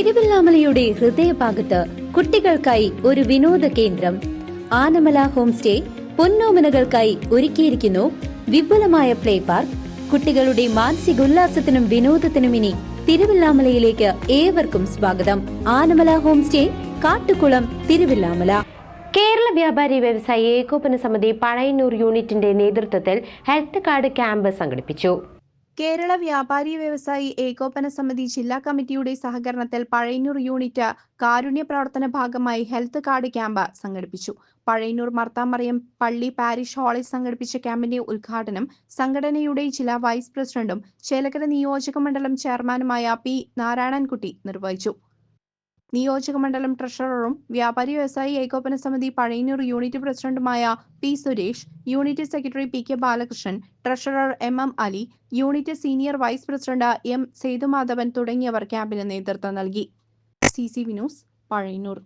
തിരുവല്ലാമലയുടെ ഹൃദയഭാഗത്ത് കുട്ടികൾക്കായി ഒരു വിനോദ കേന്ദ്രം. ആനമല ഹോം സ്റ്റേ പൊന്നോമനകൾക്കായി ഒരുക്കിയിരിക്കുന്നു വിപുലമായ പ്ലേ പാർക്ക്. കുട്ടികളുടെ മാനസികോല്ലാസത്തിനും വിനോദത്തിനും ഇനി തിരുവല്ലാമലയിലേക്ക് ഏവർക്കും സ്വാഗതം. Anamala home stay Kattukulam Thiruvillwamala. Kerala Vyapari Vyavasayi Ekopana Samithi Pazhayannur യൂണിറ്റിന്റെ നേതൃത്വത്തിൽ ഹെൽത്ത് കാർഡ് ക്യാമ്പ് സംഘടിപ്പിച്ചു. കേരള വ്യാപാരി വ്യവസായി ഏകോപന സമിതി ജില്ലാ കമ്മിറ്റിയുടെ സഹകരണത്തിൽ പഴയന്നൂർ യൂണിറ്റ് കാരുണ്യ പ്രവർത്തന ഭാഗമായി ഹെൽത്ത് കാർഡ് ക്യാമ്പ് സംഘടിപ്പിച്ചു. പഴയന്നൂർ മർത്താമറിയം പള്ളി പാരിഷ് ഹാളിൽ സംഘടിപ്പിച്ച ക്യാമ്പിന്റെ ഉദ്ഘാടനം സംഘടനയുടെ ജില്ലാ വൈസ് പ്രസിഡന്റും ചേലക്കര നിയോജക മണ്ഡലം ചെയർമാനുമായ പി നാരായണൻകുട്ടി നിർവഹിച്ചു. നിയോജക മണ്ഡലം ട്രഷററും വ്യാപാരി വ്യവസായി ഏകോപന സമിതി പഴയന്നൂർ യൂണിറ്റ് പ്രസിഡന്റുമായ P Suresh unit secretary P K Balakrishnan treasurer M M Ali unit senior vice president M Sethumadhavan തുടങ്ങിയവർ ക്യാമ്പിന് നേതൃത്വം നൽകി. C C V news Pazhayannur.